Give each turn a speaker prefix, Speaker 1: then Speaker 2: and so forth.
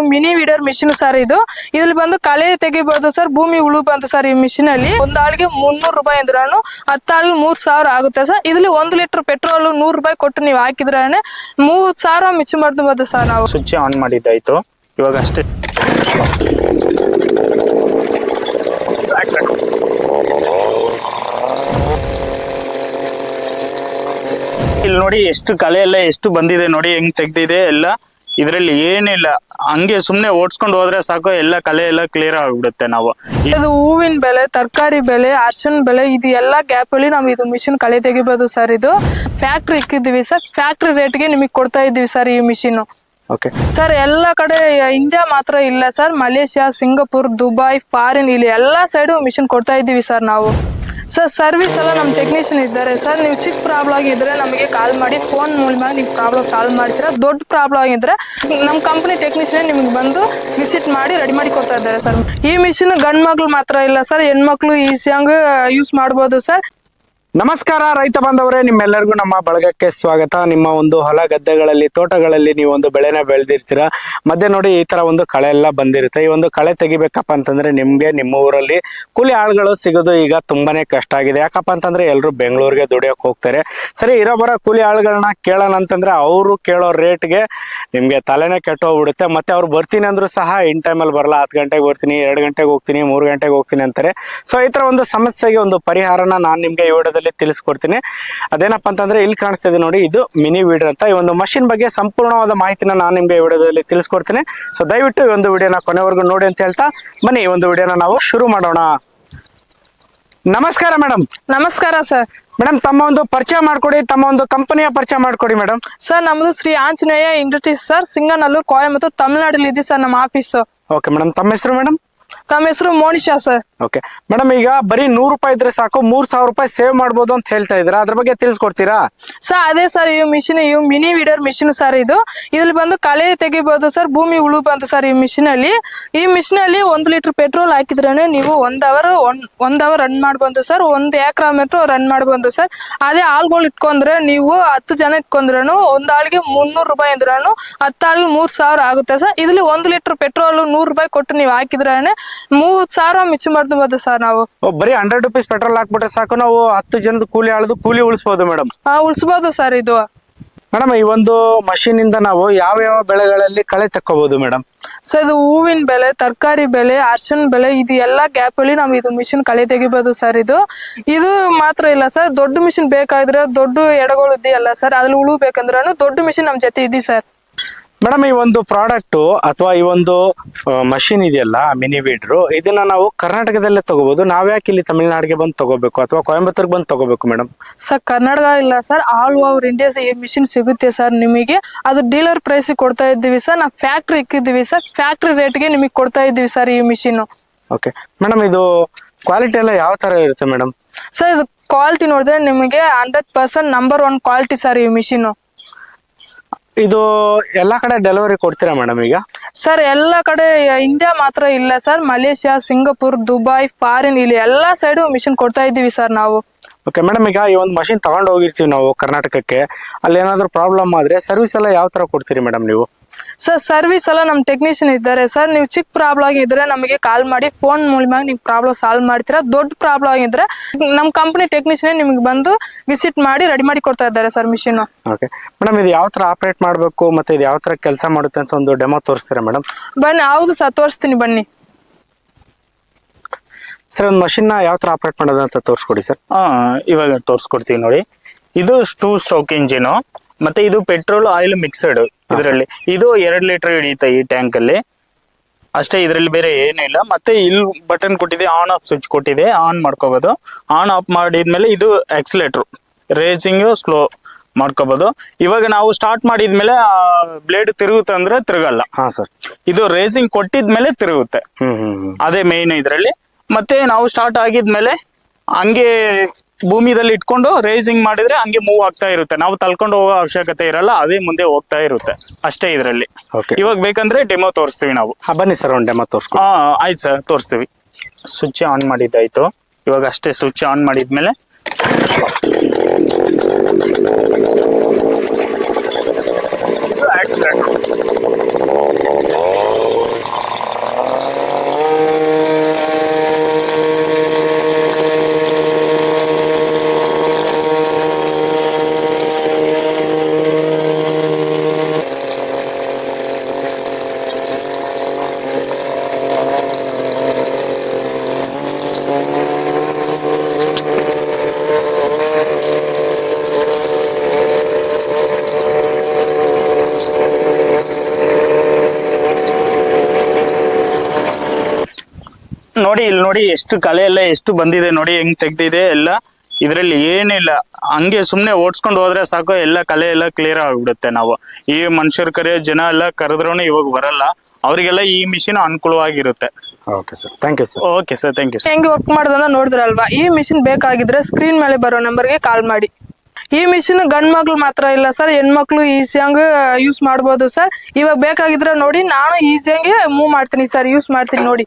Speaker 1: ಇವು mini weeder machine sir ಇದು. ಇದ್ರಲ್ಲಿ ಬಂದು ಕಳೆ ತೆಗಿಬಹುದು ಸರ್, ಭೂಮಿ ಉಳು ಬಂತು ಸರ್ ಈ ಮಿಷಿನ್ ಅಲ್ಲಿ. ಒಂದ್ ಆಳಿಗೆ ಮುನ್ನೂರು ರೂಪಾಯಿ ಅಂದ್ರೂ ಹತ್ತಾಳು ಮೂರ್ ಸಾವಿರ ಆಗುತ್ತೆ ಸರ್. ಇದ್ರಲ್ಲಿ ಒಂದು ಲೀಟರ್ ಪೆಟ್ರೋಲ್ ನೂರು ರೂಪಾಯಿ ಕೊಟ್ಟು ನೀವು ಹಾಕಿದ್ರೆ ಮೂವತ್ ಸಾವಿರ ಮಿಚ್ಚು ಮಾಡ್ಬೋದು ಸರ್ ನಾವು.
Speaker 2: ಸ್ವಿಚ್ ಆನ್ ಮಾಡಿದ್ದಾಯ್ತು. ಇವಾಗ ಅಷ್ಟೇ. ಇಲ್ಲಿ ನೋಡಿ ಎಷ್ಟು ಕಲೆ ಎಲ್ಲ ಎಷ್ಟು ಬಂದಿದೆ ನೋಡಿ, ಹೆಂಗ್ ತೆಗ್ದಿದೆ ಎಲ್ಲ. ಇದರಲ್ಲಿ ಏನಿಲ್ಲ ಹಂಗೆ ಸುಮ್ನೆ ಓಡಿಸ್ಕೊಂಡು ಹೋದ್ರೆ ಸಾಕು ಎಲ್ಲ ಕಲೆ ಎಲ್ಲ ಕ್ಲಿಯರ್ ಆಗ್ಬಿಡುತ್ತೆ ನಾವು.
Speaker 1: ಇದು ಹೂವಿನ ಬೆಲೆ ತರಕಾರಿ ಬೆಲೆ ಅರ್ಶಿನ ಬೆಲೆ ಇದು ಎಲ್ಲ ಗ್ಯಾಪ್ ಅಲ್ಲಿ ನಾವು ಇದು ಮಿಷಿನ್ ಕಳೆ ತೆಗಿಬೋದು ಸರ್ ಇದು. ಫ್ಯಾಕ್ಟ್ರಿ ಇಕ್ಕಿದ್ವಿ ಸರ್ ಫ್ಯಾಕ್ಟ್ರಿ ರೇಟ್ಗೆ ನಿಮಗೆ ಕೊಡ್ತಾ ಇದ್ದೀವಿ ಸರ್ ಈ ಮಿಷಿನ್
Speaker 2: ಓಕೆ
Speaker 1: ಸರ್ ಎಲ್ಲ ಕಡೆ ಇಂಡಿಯಾ ಮಾತ್ರ ಇಲ್ಲ sir Malaysia Singapore Dubai foreign ಇಲ್ಲಿ ಎಲ್ಲ ಸೈಡು ಮಿಷಿನ್ ಕೊಡ್ತಾ ಇದ್ದೀವಿ ಸರ್ ನಾವು. ಸರ್ ಸರ್ವಿಸ್ ಎಲ್ಲ ನಮ್ಮ ಟೆಕ್ನಿಷಿಯನ್ ಇದ್ದಾರೆ. ಸರ್ ನೀವು ಚಿಕ್ಕ ಪ್ರಾಬ್ಲಮ್ ಆಗಿದ್ರೆ ನಮಗೆ ಕಾಲ್ ಮಾಡಿ ಫೋನ್ ಮೂಲಕ ನೀವು ಪ್ರಾಬ್ಲಮ್ ಸಾಲ್ವ್ ಮಾಡ್ತೀರಾ? ದೊಡ್ಡ ಪ್ರಾಬ್ಲಮ್ ಆಗಿದ್ರೆ ನಮ್ಮ ಕಂಪ್ನಿ ಟೆಕ್ನಿಷಿಯನ್ ನಿಮ್ಗೆ ಬಂದು ವಿಸಿಟ್ ಮಾಡಿ ರೆಡಿ ಮಾಡಿ ಕೊಡ್ತಾ ಇದ್ದಾರೆ ಸರ್ ಈ ಮಿಷಿನ್ ಗಂಡ್ ಮಕ್ಳು ಮಾತ್ರ ಇಲ್ಲ ಸರ್ ಹೆಣ್ಮಕ್ಳು ಈಸಿಯಾಗಿ ಯೂಸ್ ಮಾಡ್ಬೋದು ಸರ್
Speaker 3: ನಮಸ್ಕಾರ, ರೈತ ಬಾಂಧವರೇ, ನಿಮ್ಮೆಲ್ಲರಿಗೂ ನಮ್ಮ ಬಳಗಕ್ಕೆ ಸ್ವಾಗತ. ನಿಮ್ಮ ಒಂದು ಹೊಲ ಗದ್ದೆಗಳಲ್ಲಿ, ತೋಟಗಳಲ್ಲಿ ನೀವು ಒಂದು ಬೆಳೆನ ಬೆಳೆದಿರ್ತೀರ? ಮಧ್ಯೆ ನೋಡಿ, ಈ ತರ ಒಂದು ಕಳೆ ಎಲ್ಲ ಬಂದಿರುತ್ತೆ. ಈ ಒಂದು ಕಳೆ ತೆಗಿಬೇಕಪ್ಪ ಅಂತಂದ್ರೆ ನಿಮ್ಗೆ, ನಿಮ್ಮ ಊರಲ್ಲಿ ಕೂಲಿ ಆಳುಗಳು ಸಿಗೋದು ಈಗ ತುಂಬಾನೇ ಕಷ್ಟ ಆಗಿದೆ. ಯಾಕಪ್ಪ ಅಂತಂದ್ರೆ ಎಲ್ಲರೂ ಬೆಂಗಳೂರಿಗೆ ದುಡಿಯೋಕೆ ಹೋಗ್ತಾರೆ. ಸರಿ, ಇರೋ ಬರೋ ಕೂಲಿ ಆಳುಗಳನ್ನ ಕೇಳೋಣ ಅಂತಂದ್ರೆ ಅವರು ಕೇಳೋ ರೇಟ್ಗೆ ನಿಮ್ಗೆ ತಲೆನೇ ಕೆಟ್ಟೋಗ್ಬಿಡುತ್ತೆ. ಮತ್ತೆ ಅವ್ರು ಬರ್ತೀನಿ ಅಂದ್ರೂ ಸಹ ಇನ್ ಟೈಮಲ್ಲಿ ಬರಲ್ಲ. ಹತ್ತು ಗಂಟೆಗೆ ಬರ್ತೀನಿ, ಎರಡು ಗಂಟೆಗೆ ಹೋಗ್ತೀನಿ, ಮೂರು ಗಂಟೆಗೆ ಹೋಗ್ತೀನಿ ಅಂತಾರೆ. ಸೊ ಈ ತರ ಒಂದು ಸಮಸ್ಯೆಗೆ ಒಂದು ಪರಿಹಾರನ ನಾನು ನಿಮ್ಗೆ ಈ ತಿಳಿಸ್ಕೊಡ್ತೀನಿ. ಅದೇನಪ್ಪ ಅಂತಂದ್ರೆ ಇಲ್ಲಿ ಕಾಣಿಸ್ತಾ ಇದೆ ನೋಡಿ ಇದು ಮಿನಿ ವೀಡರ್ ಅಂತ. ಈ ಒಂದು ಮಷಿನ್ ಬಗ್ಗೆ ಸಂಪೂರ್ಣವಾದ ಮಾಹಿತಿನ ನಾನು ನಿಮಗೆ ಈ ವಿಡಿಯೋದಲ್ಲಿ ತಿಳಿಸ್ಕೊಡ್ತೀನಿ. ಸೊ ದಯವಿಟ್ಟು ಈ ಒಂದು ವಿಡಿಯೋನ ಕೊನೆವರೆಗೂ ನೋಡಿ ಅಂತ ಹೇಳ್ತಾ ಬನ್ನಿ ಈ ಒಂದು ವಿಡಿಯೋನ ನಾವು ಶುರು ಮಾಡೋಣ. ನಮಸ್ಕಾರ ಮೇಡಮ್
Speaker 1: ನಮಸ್ಕಾರ ಸರ್.
Speaker 3: ಮೇಡಮ್ ತಮ್ಮ ಒಂದು ಪರಿಚಯ ಮಾಡ್ಕೊಡಿ ತಮ್ಮ ಒಂದು ಕಂಪನಿಯ ಪರಿಚಯ ಮಾಡ್ಕೊಡಿ ಮೇಡಮ್
Speaker 1: ಸರ್ ನಮ್ದು ಶ್ರೀ ಆಂಜನೇಯ ಇಂಡಸ್ಟ್ರೀಸ್ ಸರ್ ಸಿಂಗನಲ್ಲೂರು ಕೋಯಂಬತ್ತೂರು ತಮಿಳ್ನಾಡಲ್ಲಿ ಇದೆ ಸರ್ ನಮ್ಮ ಆಫೀಸು.
Speaker 3: ಓಕೆ ಮೇಡಮ್ ತಮ್ಮ ಹೆಸರು ಮೇಡಮ್
Speaker 1: ತಮ್ಮ ಹೆಸರು ಮೋನಿಶಾ ಸರ್
Speaker 3: ಓಕೆ ಮೇಡಮ್ ಈಗ ಬರೀ ನೂರು ರೂಪಾಯಿ ಇದ್ರೆ ಸಾಕು ಮೂರ್ ಸಾವಿರ ರೂಪಾಯಿ ಸೇವ್ ಮಾಡಬಹುದು ಅಂತ ಹೇಳ್ತಾ ಇದ್ರ ಅದ್ರ ಬಗ್ಗೆ ತಿಳಿಸ್ಕೊಡ್ತೀರಾ?
Speaker 1: ಸರ್ ಅದೇ ಸರ್ ಈ ಮಿಷಿನ್ ಇವ್ ಮಿನಿ ವೀಡರ್ ಮಿಷಿನ್ ಸರ್ ಇದು. ಇದ್ರಲ್ಲಿ ಬಂದು ಕಳೆ ತೆಗಿಬಹುದು ಸರ್ ಭೂಮಿ ಉಳು ಬಂತು ಸರ್ ಈ ಮಿಷಿನ್ ಅಲ್ಲಿ. ಈ ಮಿಷಿನ್ ಅಲ್ಲಿ ಒಂದು ಲೀಟರ್ ಪೆಟ್ರೋಲ್ ಹಾಕಿದ್ರೇನೆ ನೀವು ಒಂದ್ ಅವರ್ ಒಂದ್ ಅವರ್ ರನ್ ಮಾಡ್ಬೋದು ಸರ್ ಒಂದ್ ಎಕರೆ ಮೀಟರ್ ರನ್ ಮಾಡಬಹುದು ಸರ್ ಅದೇ ಆಳ್ಗಳು ಇಟ್ಕೊಂಡ್ರೆ ನೀವು ಹತ್ತು ಜನ ಇಟ್ಕೊಂಡ್ರೇನು ಒಂದ್ ಆಳ್ಗೆ ಮುನ್ನೂರು ರೂಪಾಯಿ ಅಂದ್ರೂ ಹತ್ತು ಆಳಿಗೆ ಮೂರ್ ಸಾವಿರ ಆಗುತ್ತೆ ಸರ್ ಇದ್ರಲ್ಲಿ ಒಂದ್ ಲೀಟರ್ ಪೆಟ್ರೋಲ್ ನೂರು ರೂಪಾಯಿ ಕೊಟ್ಟು ನೀವು ಹಾಕಿದ್ರೆ ಮೂವತ್ ಸಾವಿರ ಮಿಚ್ಚು ಮಾಡ್ಬೋದು ಸರ್ ನಾವು.
Speaker 3: ಬರೀ ಹಂಡ್ರೆಡ್ ರುಪೀಸ್ ಪೆಟ್ರೋಲ್ ಹಾಕ್ಬಿಟ್ರೆ ಸಾಕು ನಾವು ಹತ್ತು ಜನದ ಕೂಲಿ ಆಳದು ಕೂಲಿ ಉಳಿಸ್ಬೋದು ಮೇಡಮ್
Speaker 1: ಆ, ಉಳ್ಸ್ಬೋದು ಸರ್ ಇದು.
Speaker 3: ಮೇಡಮ್ ಈ ಒಂದು ಮಷೀನ್ ಇಂದ ನಾವು ಯಾವ ಯಾವ ಬೆಳೆಗಳಲ್ಲಿ ಕಳೆ ತಕ್ಕೋಬಹುದು ಮೇಡಮ್
Speaker 1: ಸೊ ಇದು ಹೂವಿನ ಬೆಲೆ ತರಕಾರಿ ಬೆಲೆ ಅರ್ಶಿನ ಬೆಲೆ ಇದು ಎಲ್ಲ ಗ್ಯಾಪ್ ಅಲ್ಲಿ ನಾವು ಇದು ಮಿಷಿನ್ ಕಳೆ ತೆಗಿಬೋದು ಸರ್ ಇದು. ಇದು ಮಾತ್ರ ಇಲ್ಲ ಸರ್ ದೊಡ್ಡ ಮಿಷಿನ್ ಬೇಕಾದ್ರೆ ದೊಡ್ಡ ಎಡಗಳು ಇದೆಯಲ್ಲ ಸರ್ ಅದ್ರಲ್ಲಿ ಉಳು ಬೇಕಂದ್ರೂ ದೊಡ್ಡ ಮಿಷಿನ್ ನಮ್ ಜೊತೆ ಇದೆ ಸರ್.
Speaker 3: ಮೇಡಮ್ ಈ ಒಂದು ಪ್ರಾಡಕ್ಟ್ ಅಥವಾ ಈ ಒಂದು ಮಷಿನ್ ಇದೆಯಲ್ಲ ಮಿನಿ ವೀಡ್ರು ಇದನ್ನ ನಾವು ಕರ್ನಾಟಕದಲ್ಲೇ ತಗೋಬಹುದು ನಾವ್ಯಾಕೆ ಇಲ್ಲಿ ತಮಿಳ್ನಾಡಿಗೆ ಬಂದು ತಗೋಬೇಕು ಅಥವಾ ಕೊಯಂಬತ್ತೂರ್ಗೆ ಬಂದು ತಗೋಬೇಕು ಮೇಡಮ್?
Speaker 1: ಸರ್ ಕರ್ನಾಟಕ ಇಲ್ಲ ಸರ್. ಆಲ್ ಓವರ್ ಇಂಡಿಯಾ ಈ ಮಿಷಿನ್ ಸಿಗುತ್ತೆ ಸರ್ ನಿಮಗೆ. ಅದು ಡೀಲರ್ ಪ್ರೈಸ್ ಕೊಡ್ತಾ ಇದ್ದೀವಿ ಸರ್. ನಾವು ಫ್ಯಾಕ್ಟ್ರಿ ಇಕ್ಕಿದ್ದೀವಿ ಸರ್. ಫ್ಯಾಕ್ಟ್ರಿ ರೇಟ್ಗೆ ನಿಮಗೆ ಕೊಡ್ತಾ ಇದ್ದೀವಿ ಸರ್ ಈ ಮಿಷಿನ್
Speaker 3: ಓಕೆ ಮೇಡಮ್ ಇದು ಕ್ವಾಲಿಟಿ ಎಲ್ಲ ಯಾವ ತರ ಇರುತ್ತೆ ಮೇಡಮ್?
Speaker 1: ಸರ್ ಇದು ಕ್ವಾಲಿಟಿ ನೋಡಿದ್ರೆ ನಿಮಗೆ hundred percent number one quality sir ಈ ಮಿಷಿನ್
Speaker 3: ಇದು ಎಲ್ಲಾ ಕಡೆ ಡೆಲಿವರಿ ಕೊಡ್ತೀರಾ ಮೇಡಮ್ ಈಗ?
Speaker 1: ಸರ್ ಎಲ್ಲ ಕಡೆ ಇಂಡಿಯಾ ಮಾತ್ರ ಇಲ್ಲ sir Malaysia, Singapore Dubai foreign ಇಲ್ಲಿ ಎಲ್ಲ ಸೈಡು ಮಿಷನ್ ಕೊಡ್ತಾ ಇದ್ದೀವಿ ಸರ್ ನಾವು.
Speaker 3: ಓಕೆ ಮೇಡಮ್ ಈಗ ಈ ಒಂದು ಮಷಿನ್ ತಗೊಂಡು ಹೋಗಿರ್ತೀವಿ ನಾವು ಕರ್ನಾಟಕಕ್ಕೆ. ಅಲ್ಲಿ ಏನಾದರೂ ಪ್ರಾಬ್ಲಮ್ ಆದ್ರೆ ಸರ್ವಿಸ್ ಎಲ್ಲ ಯಾವ ತರ ಕೊಡ್ತೀರಿ ಮೇಡಮ್ ನೀವು?
Speaker 1: ಸರ್ ಸರ್ವಿಸ್ ಎಲ್ಲ ನಮ್ಮ ಟೆಕ್ನಿಷಿಯನ್ ಇದ್ದಾರೆ. ಸರ್ ನೀವು ಚಿಕ್ಕ ಪ್ರಾಬ್ಲಮ್ ಆಗಿದ್ರೆ ನಮಗೆ ಕಾಲ್ ಮಾಡಿ ಫೋನ್ ಮೂಲಕ ನೀವು ಪ್ರಾಬ್ಲಮ್ ಸಾಲ್ವ್ ಮಾಡ್ತೀರಾ? ದೊಡ್ಡ ಪ್ರಾಬ್ಲಮ್ ಆಗಿದ್ರೆ ನಮ್ಮ ಕಂಪನಿ ಟೆಕ್ನಿಷಿಯನ್ ನಿಮ್ಗೆ ಬಂದು ವಿಸಿಟ್ ಮಾಡಿ ರೆಡಿ ಮಾಡಿ ಕೊಡ್ತಾ ಇದ್ದಾರೆ ಸರ್ ಮಿಷಿನ್
Speaker 3: ಓಕೆ ಮೇಡಮ್ ಇದು ಯಾವ ತರ ಆಪರೇಟ್ ಮಾಡಬೇಕು ಮತ್ತೆ ಇದು ಯಾವ ತರ ಕೆಲಸ ಮಾಡುತ್ತೆ ಅಂತ ಒಂದು ಡೆಮೋ ತೋರಿಸ್ತೀರಾ ಮೇಡಮ್
Speaker 1: ಬನ್ನಿ ಹೌದು ಸರ್ ತೋರಿಸ್ತೀನಿ ಬನ್ನಿ.
Speaker 3: ಸರ್ ಒಂದು ಮಷಿನ್ ಯಾವ ತರ ಆಪರೇಟ್ ಮಾಡೋದು ಅಂತ ತೋರಿಸ್ಕೊಡಿ ಸರ್
Speaker 2: ಆ ಇವಾಗ ತೋರಿಸ್ಕೊಡ್ತೀವಿ ನೋಡಿ. ಇದು ಟೂ ಸ್ಟ್ರೋಕ್ ಇಂಜಿನ್ ಮತ್ತೆ ಇದು ಪೆಟ್ರೋಲ್ ಆಯಿಲ್ ಮಿಕ್ಸಡ್ ಇದರಲ್ಲಿ. ಇದು ಎರಡ್ ಲೀಟರ್ ಹಿಡಿಯುತ್ತೆ ಈ ಟ್ಯಾಂಕ್ ಅಲ್ಲಿ. ಅಷ್ಟೇ ಇದರಲ್ಲಿ ಬೇರೆ ಏನೂ ಇಲ್ಲ. ಮತ್ತೆ ಇಲ್ಲಿ ಬಟನ್ ಕೊಟ್ಟಿದೆ ಆನ್ ಆಫ್ ಸ್ವಿಚ್ ಕೊಟ್ಟಿದೆ ಆನ್ ಮಾಡ್ಕೋಬಹುದು ಆನ್ ಆಫ್ ಮಾಡಿದ್ಮೇಲೆ ಇದು ಆಕ್ಸಿಲೇಟರ್ ರೇಸಿಂಗ್ ಸ್ಲೋ ಮಾಡ್ಕೋಬಹುದು ಇವಾಗ ನಾವು ಸ್ಟಾರ್ಟ್ ಮಾಡಿದ್ಮೇಲೆ ಬ್ಲೇಡ್ ತಿರುಗುತ್ತೆ ಅಂದ್ರೆ ತಿರುಗಲ್ಲ.
Speaker 3: ಹಾ ಸರ್
Speaker 2: ಇದು ರೇಸಿಂಗ್ ಕೊಟ್ಟಿದ್ಮೇಲೆ ತಿರುಗುತ್ತೆ.
Speaker 3: ಹ್ಮ್ ಹ್ಮ್ ಹ್ಮ್.
Speaker 2: ಅದೇ ಮೇನ್ ಇದರಲ್ಲಿ. ಮತ್ತೆ ನಾವು ಸ್ಟಾರ್ಟ್ ಆಗಿದ್ಮೇಲೆ ಹಂಗೆ ಭೂಮಿದಲ್ಲಿ ಇಟ್ಕೊಂಡು ರೇಸಿಂಗ್ ಮಾಡಿದ್ರೆ ಹಂಗೆ ಮೂವ್ ಆಗ್ತಾ ಇರುತ್ತೆ. ನಾವು ತಳ್ಕೊಂಡು ಹೋಗೋ ಅವಶ್ಯಕತೆ ಇರಲ್ಲ ಅದೇ ಮುಂದೆ ಹೋಗ್ತಾ ಇರುತ್ತೆ. ಅಷ್ಟೇ ಇದರಲ್ಲಿ.
Speaker 3: ಓಕೆ
Speaker 2: ಇವಾಗ ಬೇಕಂದ್ರೆ ಡೆಮೋ ತೋರಿಸ್ತೀವಿ ನಾವು.
Speaker 3: ಹಾ ಬನ್ನಿ ಸರ್ ಒಂದು ಡೆಮೋ ತೋರಿಸ್
Speaker 2: ಹಾ ಆಯ್ತು ಸರ್ ತೋರಿಸ್ತೀವಿ. ಸ್ವಿಚ್ ಆನ್ ಮಾಡಿದ್ದಾಯ್ತು. ಇವಾಗ ಅಷ್ಟೇ ಸ್ವಿಚ್ ಆನ್ ಮಾಡಿದ್ಮೇಲೆ ನೋಡಿ ಇಲ್ಲಿ ನೋಡಿ ಎಷ್ಟು ಕಲೆ ಎಲ್ಲ ಎಷ್ಟು ಬಂದಿದೆ ನೋಡಿ ಹೆಂಗ್ ತೆಗ್ದಿದೆ ಎಲ್ಲ. ಇದ್ರಲ್ಲಿ ಏನಿಲ್ಲ. ಹಂಗೆ ಸುಮ್ನೆ ಓಡ್ಸ್ಕೊಂಡು ಹೋದ್ರೆ ಸಾಕು ಎಲ್ಲ ಕಲೆ ಎಲ್ಲ ಕ್ಲಿಯರ್ ಆಗ್ಬಿಡುತ್ತೆ ನಾವು. ಈ ಮನುಷ್ಯರ ಕರೆ ಜನ ಎಲ್ಲ ಕರೆದ್ರೂ ಇವಾಗ ಬರಲ್ಲ. ಅವರಿಗೆಲ್ಲ ಈ machine ಅನುಕೂಲವಾಗಿರುತ್ತೆ.
Speaker 3: Okay sir thank you sir
Speaker 2: okay sir thank you sir
Speaker 1: ಹೆಂಗೆ ವರ್ಕ್ ಮಾಡೋದನ್ನ ನೋಡಿದ್ರಲ್ವಾ? ಈ ಮಿಷಿನ್ ಬೇಕಾಗಿದ್ರೆ ಸ್ಕ್ರೀನ್ ಮೇಲೆ ಬರೋ ನಂಬರ್ಗೆ ಕಾಲ್ ಮಾಡಿ. ಈ ಮಿಷಿನ್ ಗಂಡ್ ಮಕ್ಳು ಮಾತ್ರ ಇಲ್ಲ ಸರ್ ಹೆಣ್ಮಕ್ಳು ಈಸಿಯಾಗಿ ಯೂಸ್ ಮಾಡ್ಬೋದು ಸರ್ ಇವಾಗ ಬೇಕಾಗಿದ್ರೆ ನೋಡಿ ನಾನು ಈಸಿಯಾಗಿ ಮೂವ್ ಮಾಡ್ತೀನಿ ಸರ್ ಯೂಸ್ ಮಾಡ್ತೀನಿ ನೋಡಿ.